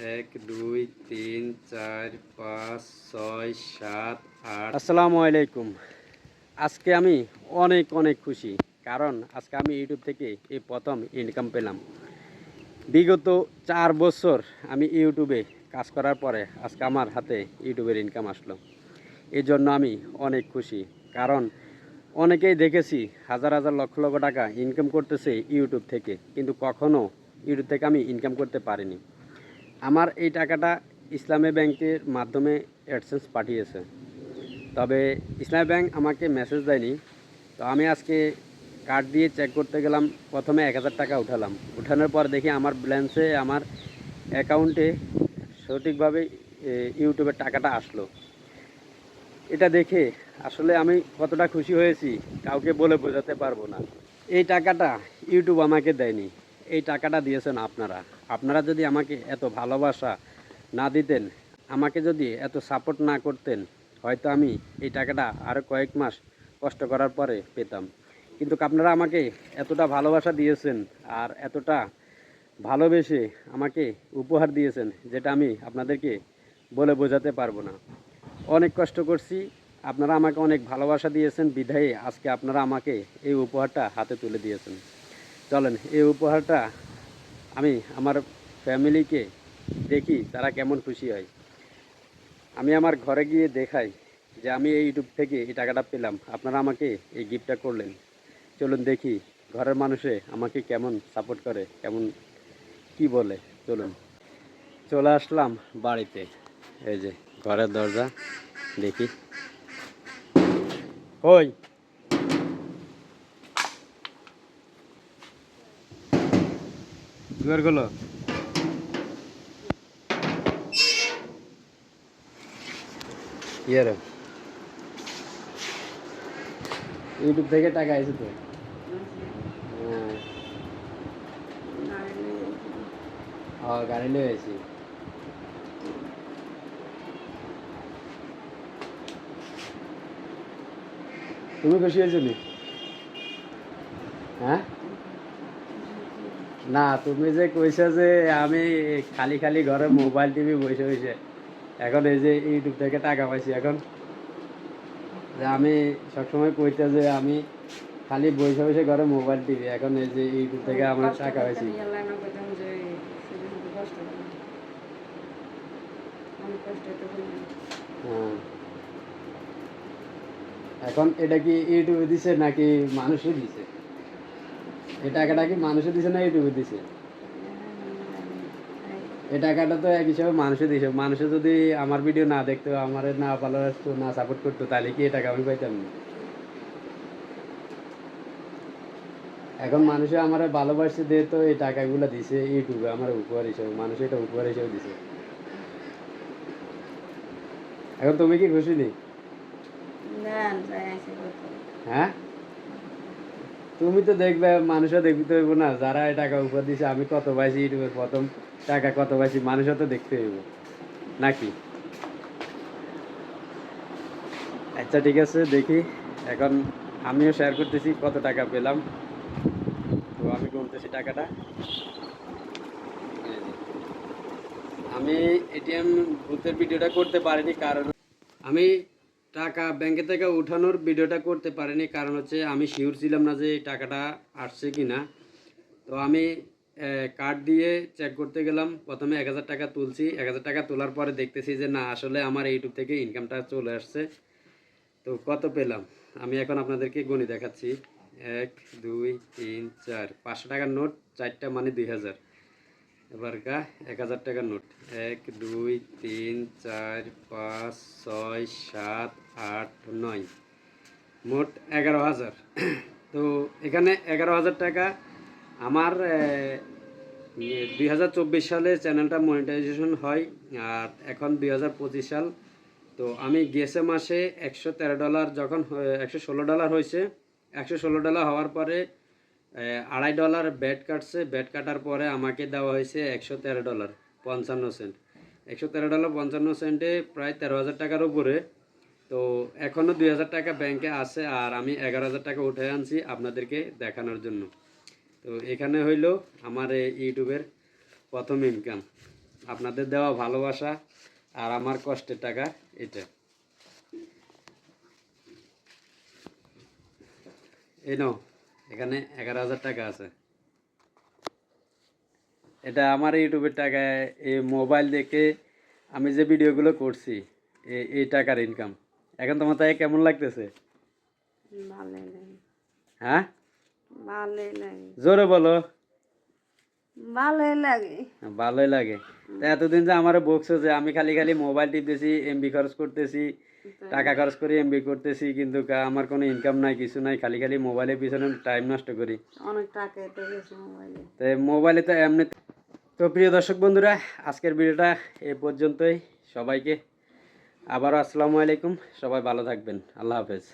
এক, দুই, তিন, চার, পাঁচ, ছয়, সাত, আট। আসসালামু আলাইকুম। আজকে আমি অনেক অনেক খুশি, কারণ আজকে আমি ইউটিউব থেকে এই প্রথম ইনকাম পেলাম। বিগত চার বছর আমি ইউটিউবে কাজ করার পরে আজকে আমার হাতে ইউটিউবের ইনকাম আসলো। এই জন্য আমি অনেক খুশি, কারণ অনেকেই দেখেছি হাজার হাজার, লক্ষ লক্ষ টাকা ইনকাম করতেছে ইউটিউব থেকে, কিন্তু কখনো ইউটিউব থেকে আমি ইনকাম করতে পারিনি। আমার এই টাকাটা ইসলামী ব্যাংকের মাধ্যমে অ্যাডসেন্স পাঠিয়েছে। তবে ইসলামী ব্যাংক আমাকে মেসেজ দেয়নি। তো আমি আজকে কার্ড দিয়ে চেক করতে গেলাম, প্রথমে এক হাজার টাকা উঠালাম। উঠানোর পর দেখি আমার ব্যালেন্সে আমার অ্যাকাউন্টে সঠিকভাবে ইউটিউবের টাকাটা আসলো। এটা দেখে আসলে আমি কতটা খুশি হয়েছি, কাউকে বলে বোঝাতে পারব না। এই টাকাটা ইউটিউব আমাকে দেয়নি। এই টাকাটা দিয়েছেন আপনারা। আপনারা যদি আমাকে এত ভালোবাসা না দিতেন, আমাকে যদি এত সাপোর্ট না করতেন, হয়তো আমি এই টাকাটা আরও কয়েক মাস কষ্ট করার পরে পেতাম। কিন্তু আপনারা আমাকে এতটা ভালোবাসা দিয়েছেন আর এতটা ভালোবেসে আমাকে উপহার দিয়েছেন, যেটা আমি আপনাদেরকে বলে বোঝাতে পারব না। অনেক কষ্ট করছি, আপনারা আমাকে অনেক ভালোবাসা দিয়েছেন, বিধায়ে আজকে আপনারা আমাকে এই উপহারটা হাতে তুলে দিয়েছেন। চলেন, এই উপহারটা আমি আমার ফ্যামিলিকে দেখি তারা কেমন খুশি হয়। আমি আমার ঘরে গিয়ে দেখাই যে আমি এই ইউটিউব থেকে এই টাকাটা পেলাম। আপনারা আমাকে এই গিফটটা করলেন। চলুন দেখি ঘরের মানুষে আমাকে কেমন সাপোর্ট করে, কেমন কি বলে। চলুন। চলে আসলাম বাড়িতে। এই যে ঘরের দরজা, দেখি। কই? দুয়ারগুলো ইয়ে রে ইউটিউব থেকে টাকা আছে তো। হ্যাঁ গাড়ি নিয়ে এসেছি তুমি খুশি হয়েছো হ্যাঁ? না তুমি যে কইছো যে আমি খালি খালি ঘরে মোবাইল টিভি বসে বসে এখন এই যে ইউটিউব থেকে টাকা পাইছি এখন। যে আমি সবসময় কইতে যে আমি খালি বসে বসে ঘরে মোবাইল টিভি এখন এই যে ইউটিউব থেকে আমার টাকা পাইছি। হ্যাঁ এখন এটা কি ইউটিউবে দিছে নাকি মানুষে দিছে? এই টাকাটা কি মানুষে দিছে না ইউটিউবে দিছে? এই টাকাটা তো এক হিসাবে মানুষে দিছে। মানুষে যদি আমার ভিডিও না দেখতো আমার না ভালোবাসতো না সাপোর্ট করতো তাহলে কি এই টাকা আমি পাইতাম না? এখন মানুষে আমার ভালোবাসছে দিয়ে তো এই টাকাগুলো দিছে ইউটিউবে আমার উপহার হিসেবে। মানুষ এটা উপহার হিসেবে দিছে। এখন তুমি কি খুশি নেই হ্যাঁ? তুমি তো দেখবে, মানুষও দেখতে হইব না। যারা এই টাকা উপর দিছে, আমি কত পাইছি ইউটিউবের প্রথম, টাকা কত পাইছি, মানুষও তো দেখতে হইব নাকি? আচ্ছা ঠিক আছে, দেখি। এখন আমিও শেয়ার করতেছি কত টাকা পেলাম। তো আমি গুনতেছি টাকাটা। আমি এটিএম বুথের ভিডিওটা করতে পারিনি, কারণ আমি টাকা ব্যাংকে থেকে উঠানোর ভিডিওটা করতে পারিনি, কারণ হচ্ছে আমি শিওর ছিলাম না যে এই টাকাটা আসছে কি না তো আমি কার্ড দিয়ে চেক করতে গেলাম। প্রথমে এক হাজার টাকা তুলছি। এক হাজার টাকা তোলার পরে দেখতেছি যে না, আসলে আমার ইউটিউব থেকে ইনকামটা চলে আসছে। তো কত পেলাম? আমি এখন আপনাদেরকে গণি দেখাচ্ছি। এক, দুই, তিন, চার, পাঁচশো টাকার নোট, চারটা মানে দুই হাজার। এবার গা, এক হাজার টাকার নোট। এক, দুই, তিন, চার, পাঁচ, ছয়, সাত, আট, নয়। মোট এগারো হাজার। তো এখানে এগারো হাজার টাকা আমার দুই হাজার চব্বিশ সালে চ্যানেলটা মনিটাইজেশন হয়, আর এখন দুই হাজার পঁচিশ সাল। তো আমি গেছে মাসে একশো তেরো ডলার যখন একশো ষোলো ডলার হয়েছে। একশো ষোলো ডলার হওয়ার পরে আড়াই ডলার ব্যাট কাটছে। ব্যাট কাটার পরে আমাকে দেওয়া হয়েছে একশো তেরো ডলার পঞ্চান্ন সেন্ট। একশো তেরো ডলার পঞ্চান্ন সেন্টে প্রায় তেরো হাজার টাকার উপরে। তো এখনও দুই হাজার টাকা ব্যাংকে আছে আর আমি এগারো হাজার টাকা উঠে আনছি আপনাদেরকে দেখানোর জন্য। তো এখানে হইল আমার ইউটিউবের প্রথম ইনকাম আপনাদের দেওয়া ভালোবাসা আর আমার কষ্টের টাকা এটা। এই নাও। এখানে এগারো হাজার টাকা আছে। এটা আমার ইউটিউবের টাকায় এই মোবাইল দেখে আমি যে ভিডিওগুলো করছি এই টাকার ইনকাম এখন তোমার তাই কেমন লাগতেছে? হ্যাঁ? জোরে বলো। ভালোই লাগে। ভালোই লাগে। এতদিন যে আমার বকছো যে আমি খালি খালি মোবাইল টিপতেছি এমবি খরচ করতেছি টাকা খরচ করে এমবি করতেছি কিন্তু আমার কোনো ইনকাম নাই কিছু নাই খালি খালি মোবাইলের পিছনে টাইম নষ্ট করি। অনেক টাকা মোবাইলে তো মোবাইলে তো এমনি তো প্রিয় দর্শক বন্ধুরা আজকের ভিডিওটা এ পর্যন্তই। সবাইকে আবারও আসসালামু আলাইকুম। সবাই ভালো থাকবেন। আল্লাহ হাফেজ।